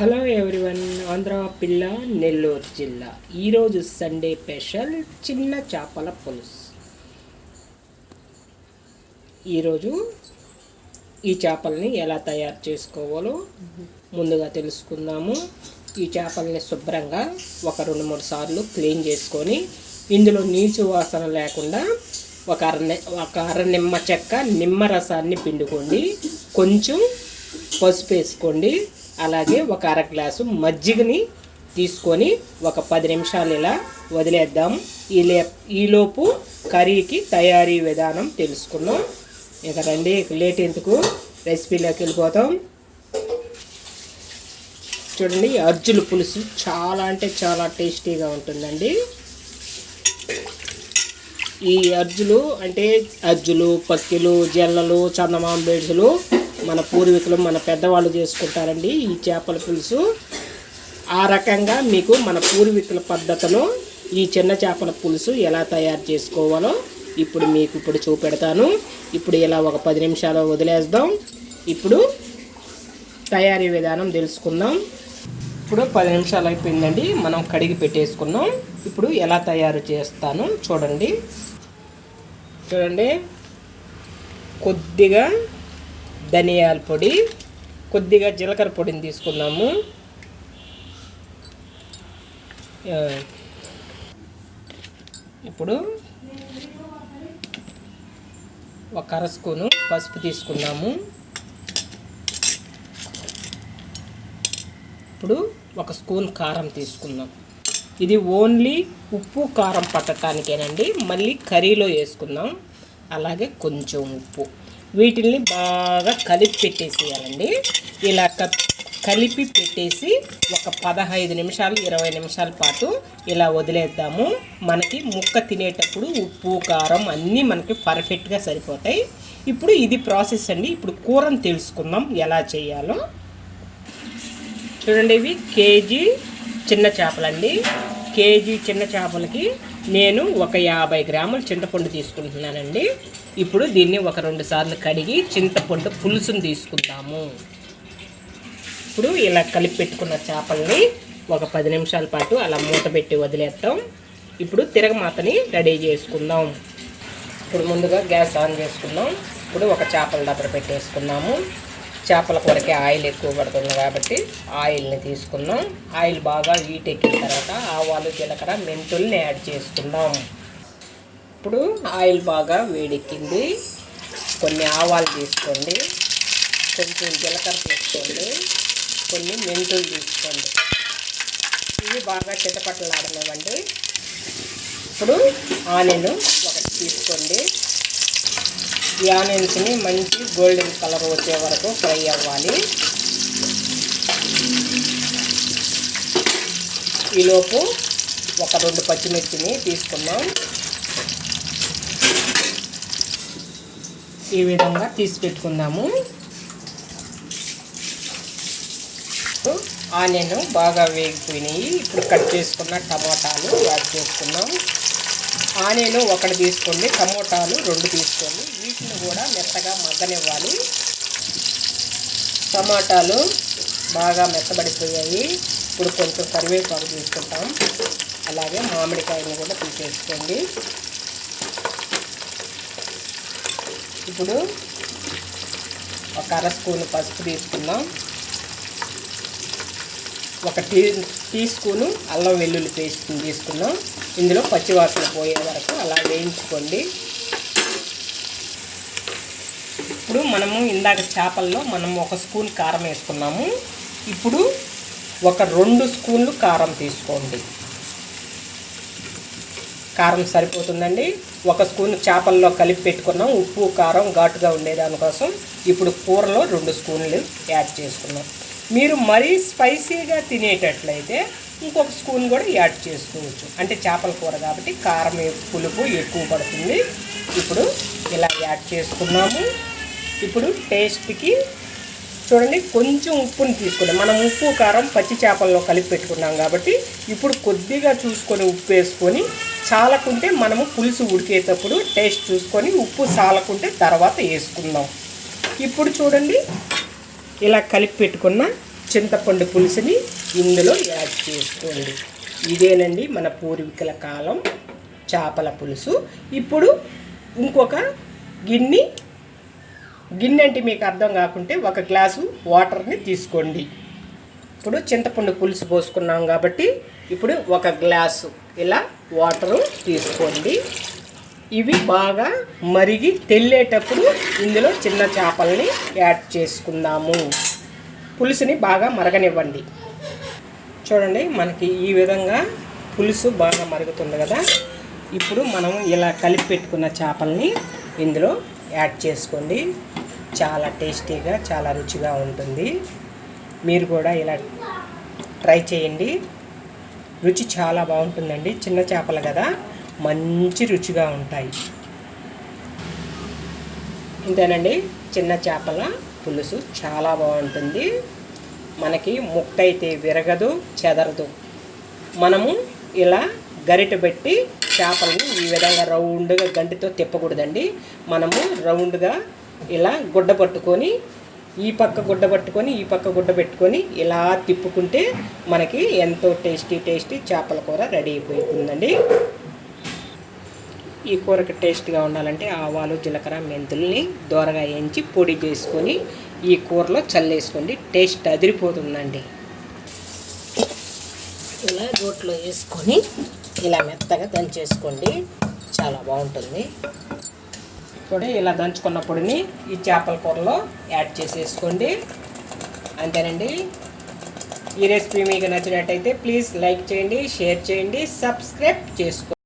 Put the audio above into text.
Hello everyone Andhra పిల్ల నెల్లూరు జిల్లా. ఈరోజు సండే స్పెషల్ చిన్న చేపల పులుసు. ఈరోజు ఈ చేపల్ని ఎలా తయారు చేసుకోవాలో ముందుగా తెలుసుకుందాము. ఈ చేపల్ని శుభ్రంగా ఒక రెండు మూడు సార్లు క్లీన్ చేసుకొని ఇందులో నీచు వాసన లేకుండా ఒక అర ఒక అర నిమ్మ చెక్క నిమ్మ రసాన్ని పిండుకోండి. కొంచెం పసుపు వేసుకోండి. అలాగే ఒక అర గ్లాసు మజ్జిగని తీసుకొని ఒక పది నిమిషాలు ఇలా వదిలేద్దాం. ఈ లే ఈలోపు కర్రీకి తయారీ విధానం తెలుసుకుందాం. ఇక రండి లేట్ ఎందుకు? రెసిపీలోకి వెళ్ళిపోతాం. చూడండి అర్జుల పులుసు చాలా అంటే చాలా టేస్టీగా ఉంటుందండి. ఈ అర్జులు అంటే అర్జులు పక్కిలు జల్లలు చందమామ బేడ్సులు మన పూర్వీకులు మన పెద్దవాళ్ళు చేసుకుంటారండి ఈ చేపల పులుసు. ఆ రకంగా మీకు మన పూర్వీకుల పద్ధతిలో ఈ చిన్న చేపల పులుసు ఎలా తయారు చేసుకోవాలో ఇప్పుడు మీకు ఇప్పుడు చూపెడతాను. ఇప్పుడు ఇలా ఒక పది నిమిషాలు వదిలేద్దాం. ఇప్పుడు తయారీ విధానం తెలుసుకుందాం. ఇప్పుడు పది నిమిషాలు అయిపోయిందండి. మనం కడిగి పెట్టేసుకున్నాం. ఇప్పుడు ఎలా తయారు చేస్తాను చూడండి. చూడండి. కొద్దిగా ధనియాల పొడి కొద్దిగా జీలకర్ర పొడిని తీసుకున్నాము ఇప్పుడు ఒక అర స్పూను పసుపు తీసుకున్నాము ఇప్పుడు ఒక స్పూన్ కారం తీసుకుందాం. ఇది ఓన్లీ ఉప్పు కారం పట్టడానికేనండి మళ్ళీ కర్రీలో వేసుకుందాం. అలాగే కొంచెం ఉప్పు. వీటిల్ని బాగా కలిపి పెట్టేసేయాలండి. ఇలా క- కలిపి పెట్టేసి ఒక పదహైదు నిమిషాలు ఇరవై నిమిషాల పాటు ఇలా వదిలేద్దాము. మనకి ముక్క తినేటప్పుడు ఉప్పు కారం అన్నీ మనకి పర్ఫెక్ట్గా సరిపోతాయి. ఇప్పుడు ఇది ప్రాసెస్ అండి. ఇప్పుడు కూరని తెలుసుకుందాం ఎలా చేయాలో. చూడండి ఇవి కేజీ చిన్న చేపలండి. కేజీ చిన్న చేపలకి నేను ఒక యాభై గ్రాముల చింతపండు తీసుకుంటున్నానండి. ఇప్పుడు దీన్ని ఒక రెండు సార్లు కడిగి చింతపండు పులుసును తీసుకుందాము. ఇప్పుడు ఇలా కలిపి పెట్టుకున్న చేపల్ని ఒక పది నిమిషాల పాటు అలా మూత పెట్టి వదిలేస్తాం ఇప్పుడు తిరగమాతని రెడీ చేసుకుందాం. ఇప్పుడు ముందుగా గ్యాస్ ఆన్ చేసుకుందాం. ఇప్పుడు ఒక చేపల డబ్బర పెట్టేసుకున్నాము చేపల కూరకి ఆయిల్ ఎక్కువ పడుతుంది కాబట్టి ఆయిల్ని తీసుకుందాం. ఆయిల్ బాగా హీట్ ఎక్కిన తర్వాత ఆవాలు జీలకర్ర మెంతుల్ని యాడ్ చేసుకుందాం. ఇప్పుడు ఆయిల్ బాగా వేడెక్కింది. కొన్ని ఆవాలు తీసుకోండి. కొంచెం జీలకర్ర తీసుకోండి. కొన్ని మెంతులు తీసుకోండి. ఇవి బాగా చిటపట్టలాడినవండి ఇప్పుడు ఆనియన్ ఒకటి తీసుకోండి. ఈ ఆనియన్స్ని మంచి గోల్డెన్ కలర్ వచ్చే వరకు ఫ్రై అవ్వాలి. ఈలోపు ఒక రెండు పచ్చిమిర్చిని తీసుకున్నాం ఈ విధంగా తీసి పెట్టుకుందాము. ఆనియన్ బాగా వేగిపోయినాయి. ఇప్పుడు కట్ చేసుకున్న టమాటాలు యాడ్ చేసుకున్నాం ఆనియన్ ఒకటి తీసుకోండి టమోటాలు రెండు తీసుకోండి. వీటిని కూడా మెత్తగా మగ్గనివ్వాలి. టమాటాలు బాగా మెత్తబడిపోయాయి. ఇప్పుడు కొంచెం కరివేపాకు తీసుకుంటాం. అలాగే మామిడికాయని కూడా తీసేసుకోండి. ఇప్పుడు ఒక అర స్పూన్ పసుపు తీసుకుందాం. ఒక టీ టీ స్పూను అల్లం వెల్లుల్లి పేస్ట్ తీసుకున్నాం ఇందులో పచ్చివాసన పోయే వరకు అలా వేయించుకోండి. ఇప్పుడు మనము ఇందాక చేపల్లో మనం ఒక స్పూన్ కారం వేసుకున్నాము. ఇప్పుడు ఒక రెండు స్పూన్లు కారం తీసుకోండి. కారం సరిపోతుందండి. ఒక స్పూన్ చేపల్లో కలిపి పెట్టుకున్నాం. ఉప్పు కారం ఘాటుగా ఉండేదానికోసం ఇప్పుడు కూరలో రెండు స్పూన్లు యాడ్ చేసుకున్నాం. మీరు మరీ స్పైసీగా తినేటట్లయితే ఇంకొక స్పూన్ కూడా యాడ్ చేసుకోవచ్చు. అంటే చేపల కూర కాబట్టి కారం పులుపు ఎక్కువ పడుతుంది. ఇప్పుడు ఇలా యాడ్ చేసుకున్నాము. ఇప్పుడు టేస్ట్కి చూడండి కొంచెం ఉప్పుని తీసుకున్నాం మనం ఉప్పు కారం పచ్చి చేపల్లో కలిపి పెట్టుకున్నాం కాబట్టి ఇప్పుడు కొద్దిగా చూసుకొని ఉప్పు వేసుకొని చాలకుంటే మనము పులుసు ఉడికేటప్పుడు టేస్ట్ చూసుకొని ఉప్పు చాలకుంటే తర్వాత వేసుకుందాం. ఇప్పుడు చూడండి ఇలా కలిపి పెట్టుకున్న చింతపండు పులుసుని ఇందులో యాడ్ చేసుకోండి. ఇదేనండి మన పూర్వీకుల కాలం చేపల పులుసు. ఇప్పుడు ఇంకొక గిన్నె గిన్నె అంటే మీకు అర్థం కాకుంటే ఒక గ్లాసు వాటర్ని తీసుకోండి. ఇప్పుడు చింతపండు పులుసు పోసుకున్నాం కాబట్టి ఇప్పుడు ఒక గ్లాసు ఇలా వాటరు తీసుకోండి. ఇవి బాగా మరిగి తెల్లేటప్పుడు ఇందులో చిన్న చేపల్ని యాడ్ చేసుకుందాము. పులుసుని బాగా మరగనివ్వండి. చూడండి మనకి ఈ విధంగా పులుసు బాగా మరుగుతుంది కదా. ఇప్పుడు మనం ఇలా కలిపి పెట్టుకున్న చేపల్ని ఇందులో యాడ్ చేసుకోండి. చాలా టేస్టీగా చాలా రుచిగా ఉంటుంది. మీరు కూడా ఇలా ట్రై చేయండి. రుచి చాలా బాగుంటుందండి. చిన్న చేపలు కదా మంచి రుచిగా ఉంటాయి. ఇంతేనండి చిన్న చేపల పులుసు చాలా బాగుంటుంది. మనకి ముక్క అయితే విరగదు చెదరదు. మనము ఇలా గరిట పెట్టి చేపలను ఈ విధంగా రౌండ్గా గంటితో తిప్పకూడదండి. మనము రౌండ్గా ఇలా గుడ్డ పట్టుకొని ఈ పక్క గుడ్డ పట్టుకొని ఈ పక్క గుడ్డ పెట్టుకొని ఇలా తిప్పుకుంటే మనకి ఎంతో టేస్టీ టేస్టీ చేపల కూర రెడీ అయిపోతుందండి. ఈ కూరకి టేస్ట్గా ఉండాలంటే ఆవాలు జీలకర్ర మెంతుల్ని దోరగా వేయించి పొడి చేసుకొని ఈ కూరలో చల్లేసుకోండి. టేస్ట్ అదిరిపోతుందండి. ఇలా రోట్లో వేసుకొని ఇలా మెత్తగా దంచేసుకోండి. చాలా బాగుంటుంది. ఇప్పుడు ఇలా దంచుకున్న పొడిని ఈ చేపల కూరలో యాడ్ చేసేసుకోండి. అంతేనండి. ఈ రెసిపీ మీకు నచ్చినట్టయితే ప్లీజ్ లైక్ చేయండి షేర్ చేయండి సబ్స్క్రైబ్ చేసుకోండి.